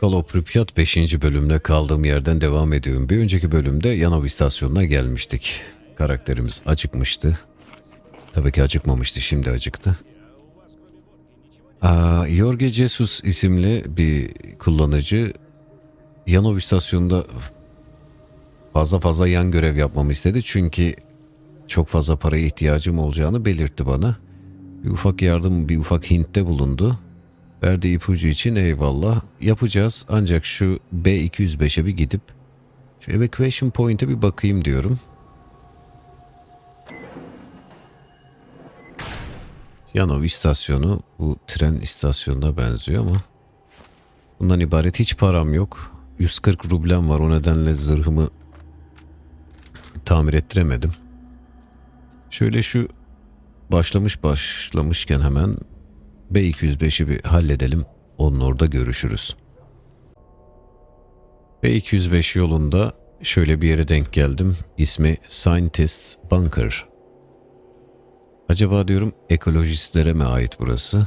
Pripyat 5. bölümde kaldığım yerden devam ediyorum. Bir önceki bölümde Yanov istasyonuna gelmiştik. Karakterimiz acıkmıştı. Tabii ki acıkmamıştı, şimdi acıktı. Aa, Jorge Jesus isimli bir kullanıcı Yanov istasyonunda fazla fazla yan görev yapmamı istedi. Çünkü çok fazla paraya ihtiyacım olacağını belirtti bana. Bir ufak yardım, bir ufak hintte bulundu. Verdiği ipucu için eyvallah. Yapacağız ancak şu B205'e bir gidip şu evacuation point'e bir bakayım diyorum. Yanov istasyonu bu tren istasyonuna benziyor ama bundan ibaret hiç param yok. 140 rublem var o nedenle zırhımı tamir ettiremedim. Şöyle şu başlamış başlamışken hemen B205'i bir halledelim. Onun orada görüşürüz. B205 yolunda şöyle bir yere denk geldim. İsmi Scientists Bunker. Acaba diyorum ekolojistlere mi ait burası?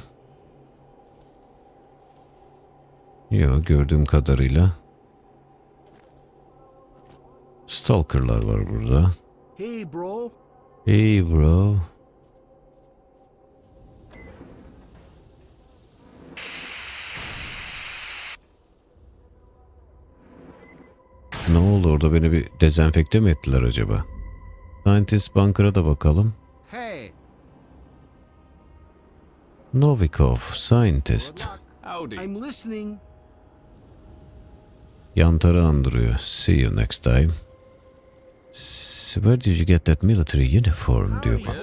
Yok gördüğüm kadarıyla Stalker'lar var burada. Hey, bro. Hey bro. Ne oldu orada beni bir dezenfekte mi ettiler acaba? Scientist Bunker'a da bakalım. Hey. Novikov, Scientist. I'm listening. Yantarı andırıyor. See you next time. S- Where did you get that military uniform diyor bana.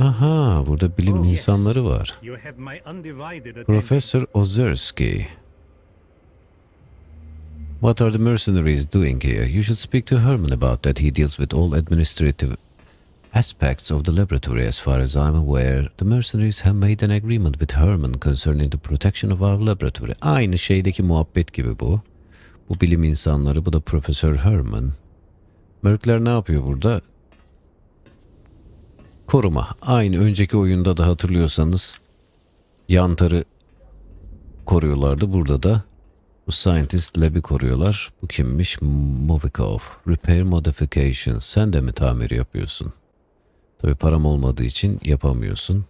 Oh, Aha burada bilim insanları var. Professor Ozerski. What are the mercenaries doing here? You should speak to Herman about that. He deals with all administrative aspects of the laboratory. As far as I'm aware, the mercenaries have made an agreement with Herman concerning the protection of our laboratory. Aynı şeydeki muhabbet gibi bu. Bu bilim insanları, bu da Profesör Herman. Merkler ne yapıyor burada? Koruma. Aynı önceki oyunda da hatırlıyorsanız Yantar'ı koruyorlardı. Burada da bu Scientist Lab'i koruyorlar. Bu kimmiş? Movikov. Repair Modifications. Sen de mi tamir yapıyorsun? Tabi param olmadığı için yapamıyorsun.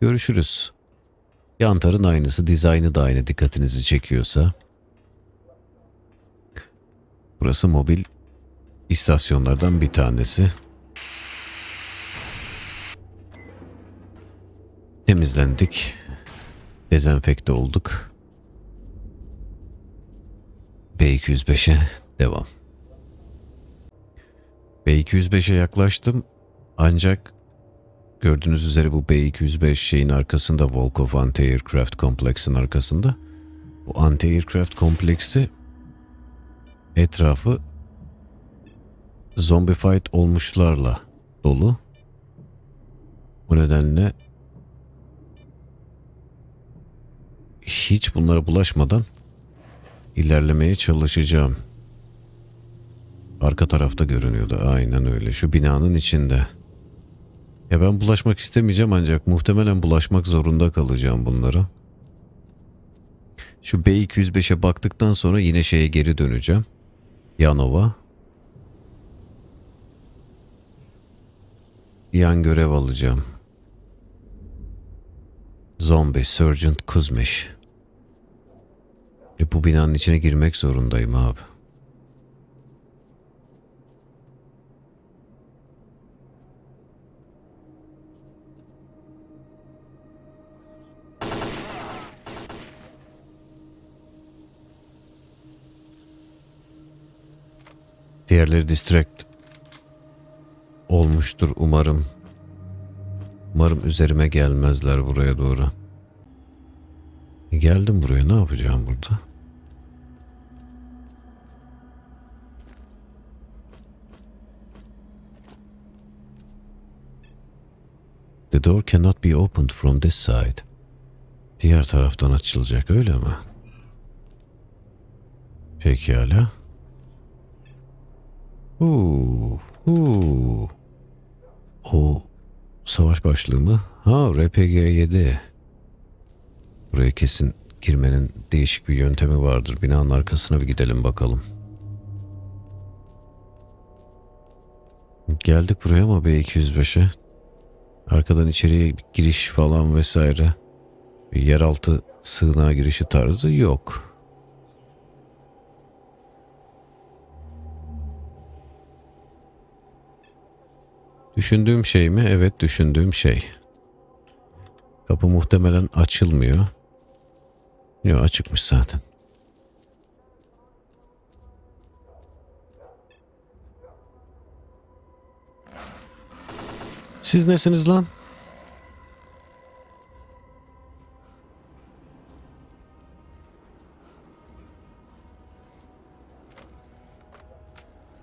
Görüşürüz. Yantar'ın aynısı. Dizaynı da aynı dikkatinizi çekiyorsa. Burası mobil istasyonlardan bir tanesi. Temizlendik. Dezenfekte olduk. B205'e devam. B205'e yaklaştım. Ancak gördüğünüz üzere bu B205 şeyin arkasında Volkov Anti-Aircraft Complex'in arkasında. Bu Anti-Aircraft Kompleksi etrafı zombified olmuşlarla dolu. Bu nedenle hiç bunlara bulaşmadan ilerlemeye çalışacağım. Arka tarafta görünüyordu. Aynen öyle. Şu binanın içinde. Ya ben bulaşmak istemeyeceğim ancak muhtemelen bulaşmak zorunda kalacağım bunlara. Şu B205'e baktıktan sonra yine şeye geri döneceğim. Yanova. Yan görev alacağım. Zombie Sergeant Kuzmiş. E bu binanın içine girmek zorundayım abi. Diğerleri distract olmuştur umarım. Umarım üzerime gelmezler buraya doğru. Geldim buraya ne yapacağım burada? The door cannot be opened from this side. Diğer taraftan açılacak öyle mi? Pekala. Huu, huu. O savaş başlığı mı? Ha RPG 7. Buraya kesin girmenin değişik bir yöntemi vardır. Binanın arkasına bir gidelim bakalım. Geldik buraya ama B205'e. Arkadan içeriye giriş falan vesaire. Bir yeraltı sığınağa girişi tarzı yok. Düşündüğüm şey mi? Evet düşündüğüm şey. Kapı muhtemelen açılmıyor. Yok açıkmış zaten. Siz nesiniz lan?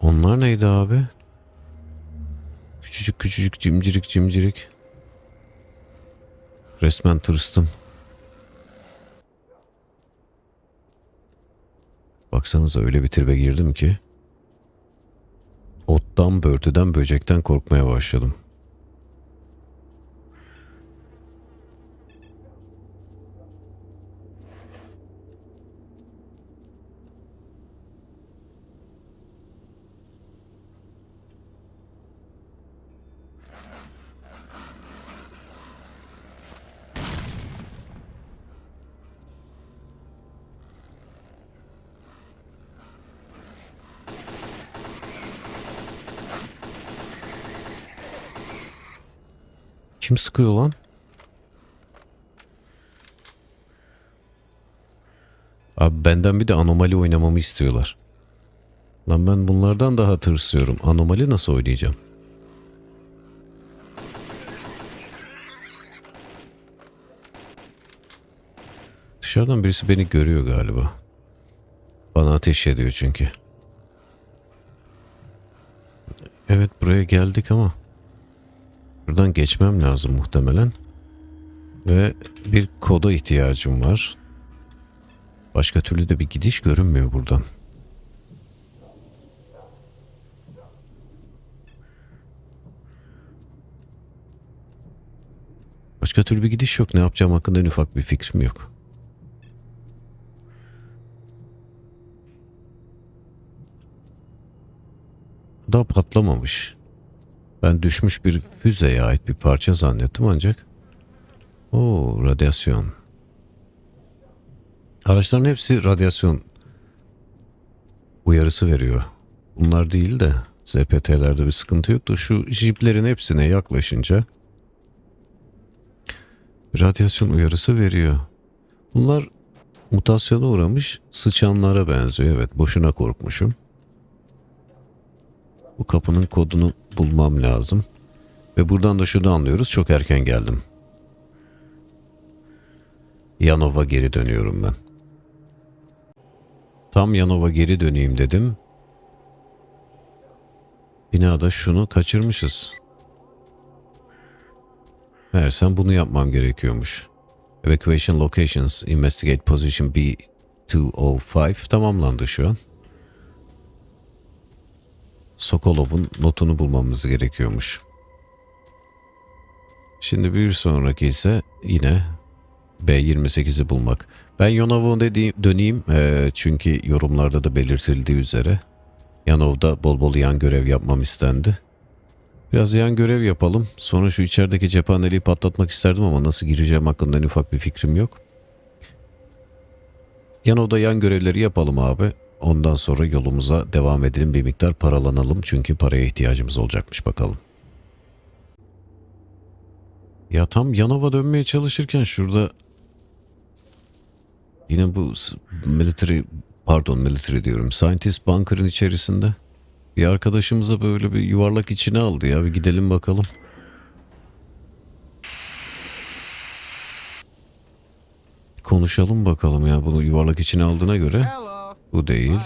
Onlar neydi abi? Küçücük küçücük cimcirik cimcirik. Resmen tırstım. Baksanıza öyle bir tribe girdim ki. Ottan, börtüden, böcekten korkmaya başladım. Kim sıkıyor lan? Abi benden bir de anomali oynamamı istiyorlar. Lan ben bunlardan daha tırsıyorum. Anomali nasıl oynayacağım? Dışarıdan birisi beni görüyor galiba. Bana ateş ediyor çünkü. Evet buraya geldik ama Buradan geçmem lazım muhtemelen. Ve bir koda ihtiyacım var. Başka türlü de bir gidiş görünmüyor buradan. Başka türlü bir gidiş yok. Ne yapacağım hakkında en ufak bir fikrim yok. Daha patlamamış. Ben düşmüş bir füzeye ait bir parça zannettim ancak. Oo, radyasyon. Araçların hepsi radyasyon uyarısı veriyor. Bunlar değil de ZPT'lerde bir sıkıntı yoktu. Şu jiplerin hepsine yaklaşınca radyasyon uyarısı veriyor. Bunlar mutasyona uğramış sıçanlara benziyor. Evet boşuna korkmuşum. Bu kapının kodunu bulmam lazım. Ve buradan da şunu anlıyoruz. Çok erken geldim. Yanova geri dönüyorum ben. Tam Yanova geri döneyim dedim. Binada şunu kaçırmışız. Meğersem bunu yapmam gerekiyormuş. Evacuation Locations Investigate Position B205 tamamlandı şu an. Sokolov'un notunu bulmamız gerekiyormuş. Şimdi bir sonraki ise yine B28'i bulmak. Ben dediğim, döneyim eee, çünkü yorumlarda da belirtildiği üzere Yanov'da bol bol yan görev yapmam istendi. Biraz yan görev yapalım. Sonra şu içerideki cephaneliği patlatmak isterdim ama nasıl gireceğim hakkında en ufak bir fikrim yok. Yanov'da yan görevleri yapalım abi. Ondan sonra yolumuza devam edelim. Bir miktar paralanalım. Çünkü paraya ihtiyacımız olacakmış bakalım. Ya tam Yanova dönmeye çalışırken şurada yine bu military pardon military diyorum scientist bunker'ın içerisinde bir arkadaşımıza böyle bir yuvarlak içine aldı ya bir gidelim bakalım. Konuşalım bakalım ya bunu yuvarlak içine aldığına göre. Bu değil.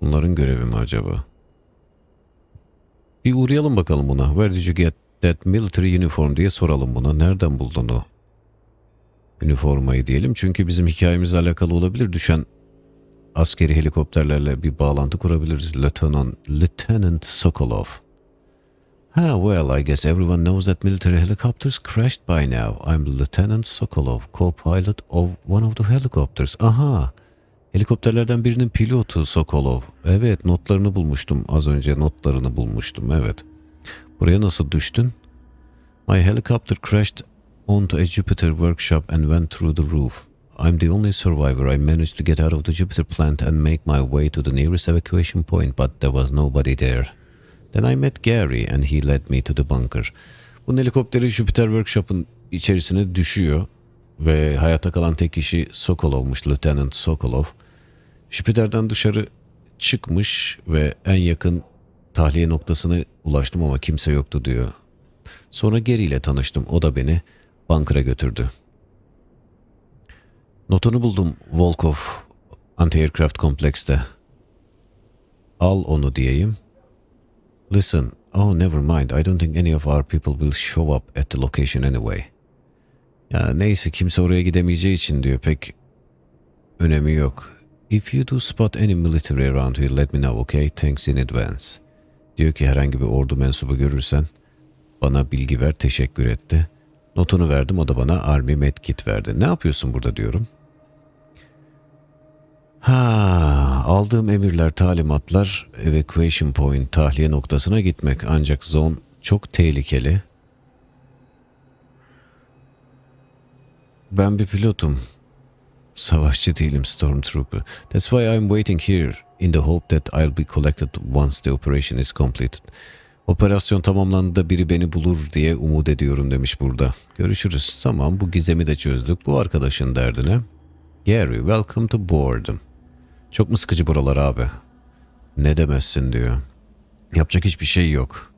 Bunların görevi mi acaba? Bir uğrayalım bakalım buna. Where did you get that military uniform diye soralım buna. Nereden buldun o üniformayı diyelim. Çünkü bizim hikayemizle alakalı olabilir. Düşen askeri helikopterlerle bir bağlantı kurabiliriz. Lieutenant, Lieutenant Sokolov. Ah, well, I guess everyone knows that military helicopters crashed by now. I'm Lieutenant Sokolov, co-pilot of one of the helicopters. Aha, helikopterlerden birinin pilotu Sokolov. Evet, notlarını bulmuştum. Az önce notlarını bulmuştum, evet. Buraya nasıl düştün? My helicopter crashed onto a Jupiter workshop and went through the roof. I'm the only survivor. I managed to get out of the Jupiter plant and make my way to the nearest evacuation point, but there was nobody there. Then I met Gary and he led me to the bunker. Bunun helikopteri Jupiter Workshop'un içerisine düşüyor ve hayatta kalan tek kişi Sokolov'muş, Lieutenant Sokolov. Jüpiter'den dışarı çıkmış ve en yakın tahliye noktasına ulaştım ama kimse yoktu diyor. Sonra Gary ile tanıştım. O da beni bunkera götürdü. Notunu buldum Volkov Anti-Aircraft Complex'te. Al onu diyeyim. Listen, oh never mind. I don't think any of our people will show up at the location anyway. Ya neyse kimse oraya gidemeyeceği için diyor pek önemi yok. If you do spot any military around here let me know okay? Thanks in advance. Diyor ki herhangi bir ordu mensubu görürsen bana bilgi ver teşekkür etti. Notunu verdim o da bana Army Medkit verdi. Ne yapıyorsun burada diyorum. Ha, aldığım emirler, talimatlar evacuation point tahliye noktasına gitmek ancak zone çok tehlikeli. Ben bir pilotum. Savaşçı değilim Stormtrooper. That's why I'm waiting here in the hope that I'll be collected once the operation is completed. Operasyon tamamlandığında biri beni bulur diye umut ediyorum demiş burada. Görüşürüz. Tamam bu gizemi de çözdük. Bu arkadaşın derdine. Gary, welcome to boredom. Çok mu sıkıcı buralar abi? Ne demezsin diyor. Yapacak hiçbir şey yok.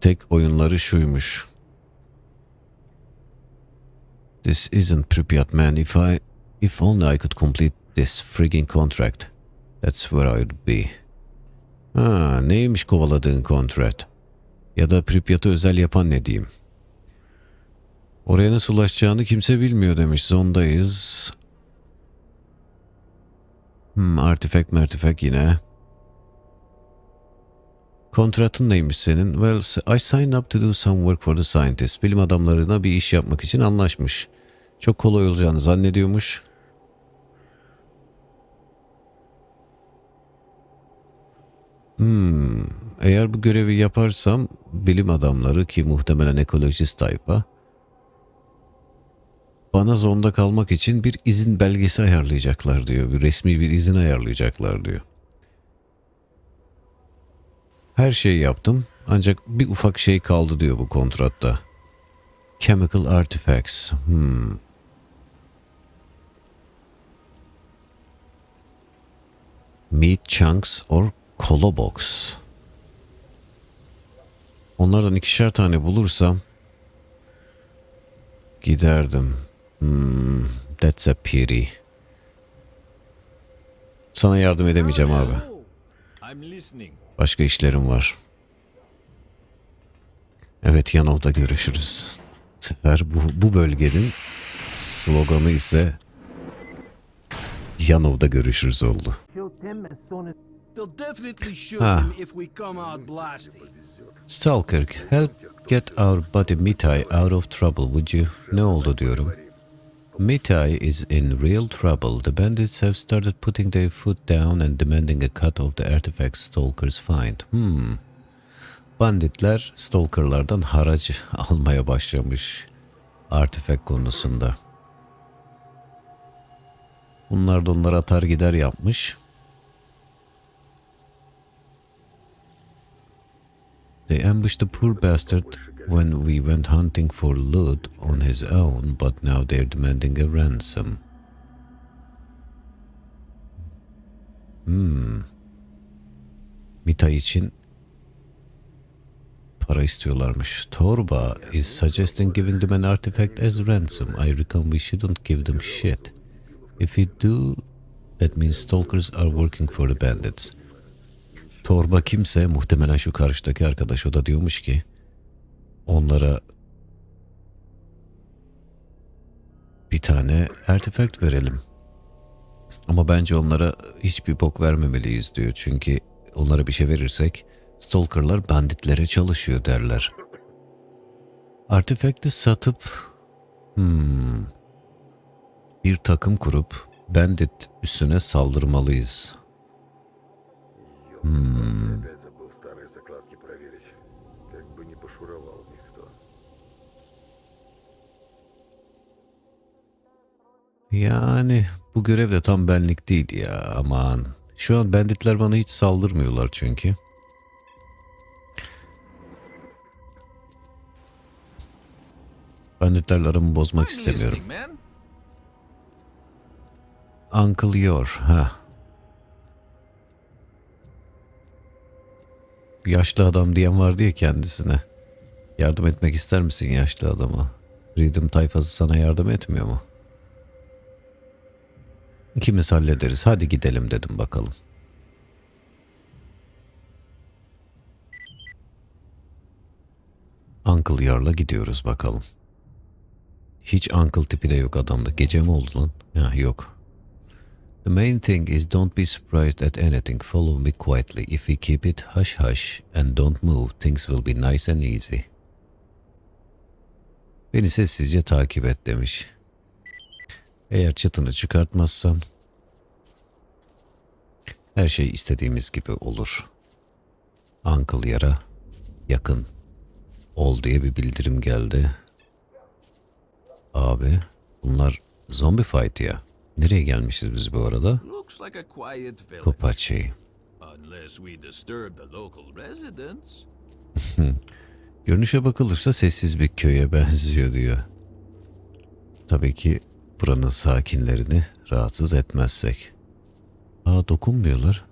Tek oyunları şuymuş. This isn't Pripyat man. If I, if only I could complete this frigging contract. That's where I would be. Ha, neymiş kovaladığın kontrat? Ya da Pripyat'ı özel yapan ne diyeyim? Oraya nasıl ulaşacağını kimse bilmiyor demiş. Zondayız. Hmm, artifak mertifak yine. Kontratın neymiş senin? Well, I signed up to do some work for the scientists. Bilim adamlarına bir iş yapmak için anlaşmış. Çok kolay olacağını zannediyormuş. Hmm, eğer bu görevi yaparsam bilim adamları ki muhtemelen ekolojist tayfa bana zonda kalmak için bir izin belgesi ayarlayacaklar diyor. Bir resmi bir izin ayarlayacaklar diyor. Her şeyi yaptım ancak bir ufak şey kaldı diyor bu kontratta. Chemical artifacts. Hmm. Meat chunks or kolobox. Onlardan ikişer tane bulursam giderdim. Hmm, that's a pity. Sana yardım edemeyeceğim abi. I'm listening. Başka işlerim var. Evet Yanov'da görüşürüz. Sefer bu, bu bölgenin sloganı ise Yanov'da görüşürüz oldu. Blasting. Stalker, help get our buddy Mitai out of trouble would you? Ne oldu diyorum. Mitai is in real trouble. The bandits have started putting their foot down and demanding a cut of the artifacts Stalkers find. Hmm. Banditler Stalker'lardan haraç almaya başlamış artifak konusunda. Bunlar da onları atar gider yapmış. They ambushed the poor bastard when we went hunting for loot on his own, but now they're demanding a ransom. Hmm. Mita için para istiyorlarmış. Torba is suggesting giving them an artifact as ransom. I reckon we shouldn't give them shit. If we do, that means stalkers are working for the bandits. Torba kimse muhtemelen şu karşıdaki arkadaş o da diyormuş ki onlara bir tane artifact verelim. Ama bence onlara hiçbir bok vermemeliyiz diyor. Çünkü onlara bir şey verirsek Stalkerlar banditlere çalışıyor derler. Artifact'i satıp hmm, bir takım kurup bandit üstüne saldırmalıyız. Опять забыл старые закладки проверить. Как бы не пошуровал никто. Yani bu görev de tam benlik değil ya aman. Şu an banditler bana hiç saldırmıyorlar çünkü. Banditlerle aramı bozmak I'm istemiyorum. listening, man. Uncle Yor. Ha. Yaşlı adam diyen vardı ya kendisine. Yardım etmek ister misin yaşlı adama? Rhythm tayfası sana yardım etmiyor mu? İkimiz hallederiz. Hadi gidelim dedim bakalım. Uncle Yor'la gidiyoruz bakalım. Hiç uncle tipi de yok adamda. Gece mi oldu lan? Ha, yok. The main thing is don't be surprised at anything. Follow me quietly. If we keep it hush hush and don't move, things will be nice and easy. Beni sessizce takip et demiş. Eğer çıtını çıkartmazsan her şey istediğimiz gibi olur. Uncle yara yakın ol diye bir bildirim geldi. Abi bunlar zombi fight ya. Nereye gelmişiz biz bu arada? Residents. Görünüşe bakılırsa sessiz bir köye benziyor diyor. Tabii ki buranın sakinlerini rahatsız etmezsek. Aa dokunmuyorlar.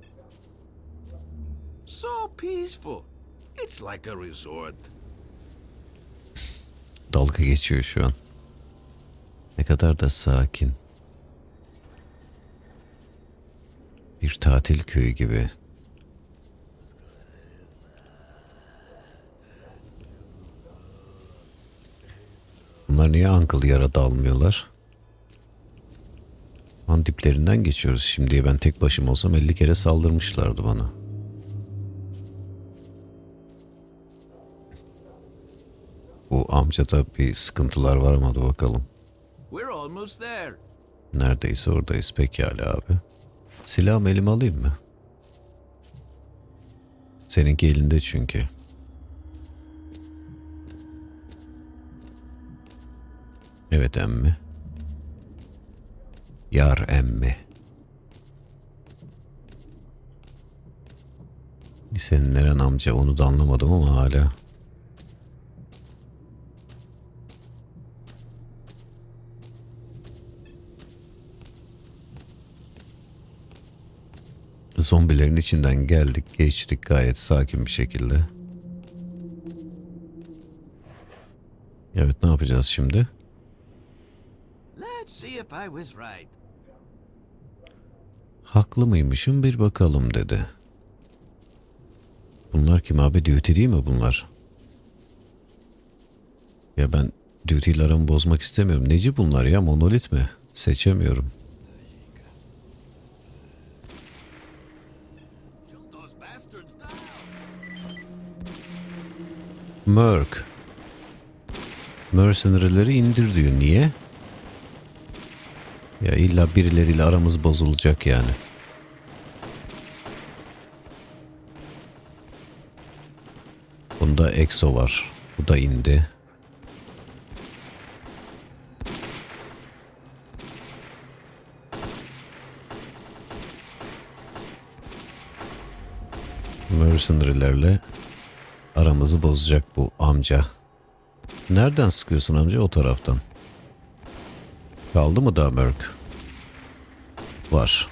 So peaceful. It's like a resort. Dalga geçiyor şu an. Ne kadar da sakin. Bir tatil köyü gibi. Bunlar niye Uncle yara dalmıyorlar? Lan diplerinden geçiyoruz. Şimdiye ben tek başıma olsam 50 kere saldırmışlardı bana. Bu amcada bir sıkıntılar var mı? Hadi bakalım. Neredeyse oradayız pekala abi. Silahımı elime alayım mı? Seninki elinde çünkü. Evet emmi. Yar emmi. Senin neren amca onu da anlamadım ama hala. Zombilerin içinden geldik, geçtik gayet sakin bir şekilde. Evet, ne yapacağız şimdi? Haklı mıymışım bir bakalım dedi. Bunlar kim abi? Duty değil mi bunlar? Ya ben Duty aramı bozmak istemiyorum. Neci bunlar ya? Monolit mi? Seçemiyorum. Merc. Mercenary'leri indir diyor. Niye? Ya illa birileriyle aramız bozulacak yani. Bunda Exo var. Bu da indi. Mercenary'lerle aramızı bozacak bu amca. Nereden sıkıyorsun amca? O taraftan. Kaldı mı daha Merc? Var.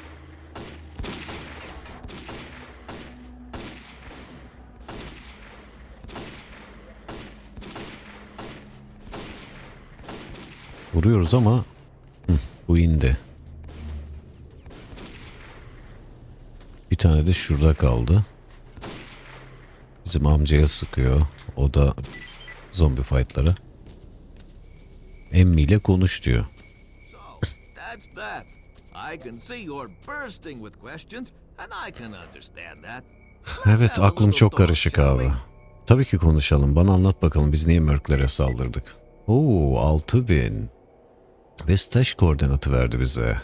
Vuruyoruz ama hı, bu indi. Bir tane de şurada kaldı. Bizim amcaya sıkıyor. O da zombi fightlara. Emmi ile konuş diyor. That's that. I can see you're bursting with questions, and I can understand that. Evet aklım çok karışık abi. Tabii ki konuşalım. Bana anlat bakalım biz niye Mörklere saldırdık. Oo 6000. Ve stash koordinatı verdi bize.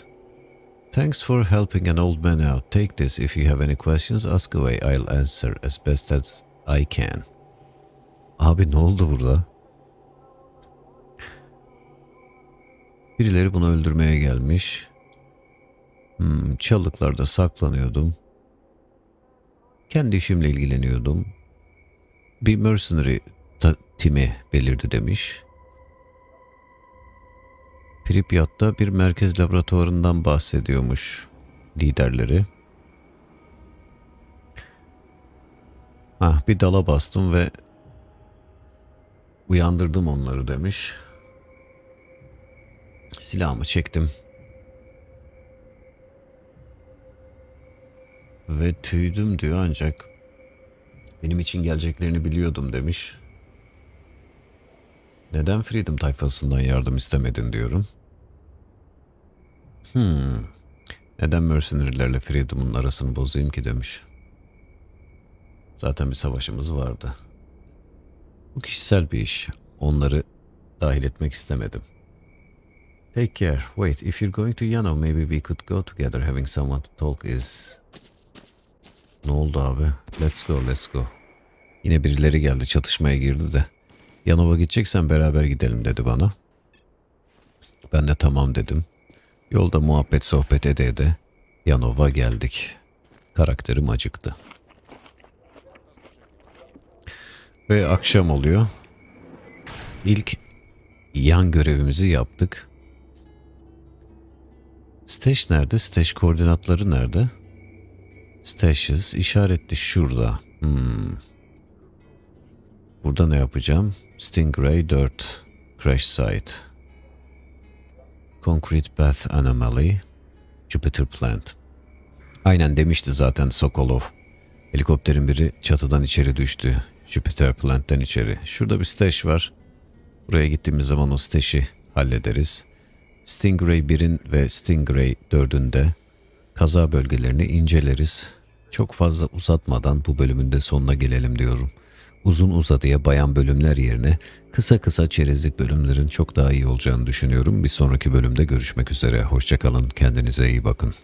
Thanks for helping an old man out. Take this. If you have any questions, ask away. I'll answer as best as I can. Abi ne oldu burada? Birileri bunu öldürmeye gelmiş. Hmm, çalıklarda saklanıyordum. Kendi işimle ilgileniyordum. Bir mercenary timi belirdi demiş. Pripyat'ta bir merkez laboratuvarından bahsediyormuş liderleri. Ah bir dala bastım ve uyandırdım onları demiş. Silahımı çektim. Ve tüydüm diyor ancak benim için geleceklerini biliyordum demiş. Neden Freedom tayfasından yardım istemedin diyorum. Hmm. Neden mercenary'lerle Freedom'un arasını bozayım ki demiş. Zaten bir savaşımız vardı. Bu kişisel bir iş. Onları dahil etmek istemedim. Take care. Wait, if you're going to Yano, maybe we could go together. Having someone to talk is... Ne oldu abi? Let's go, let's go. Yine birileri geldi, çatışmaya girdi de. Yanova gideceksen beraber gidelim dedi bana. Ben de tamam dedim. Yolda muhabbet sohbet ede ede Yanova geldik. Karakterim acıktı. Ve akşam oluyor. İlk yan görevimizi yaptık. Stash nerede? Stash koordinatları nerede? Stashes işaretli şurada. Hmm. Burada ne yapacağım? Stingray 4 Crash Site Concrete Bath Anomaly Jupiter Plant Aynen demişti zaten Sokolov. Helikopterin biri çatıdan içeri düştü. Jupiter Plant'ten içeri. Şurada bir stash var. Buraya gittiğimiz zaman o stash'i hallederiz. Stingray 1'in ve Stingray 4'ün de kaza bölgelerini inceleriz. Çok fazla uzatmadan bu bölümün de sonuna gelelim diyorum. Uzun uzadıya bayan bölümler yerine kısa kısa çerezlik bölümlerin çok daha iyi olacağını düşünüyorum. Bir sonraki bölümde görüşmek üzere. Hoşçakalın. Kendinize iyi bakın.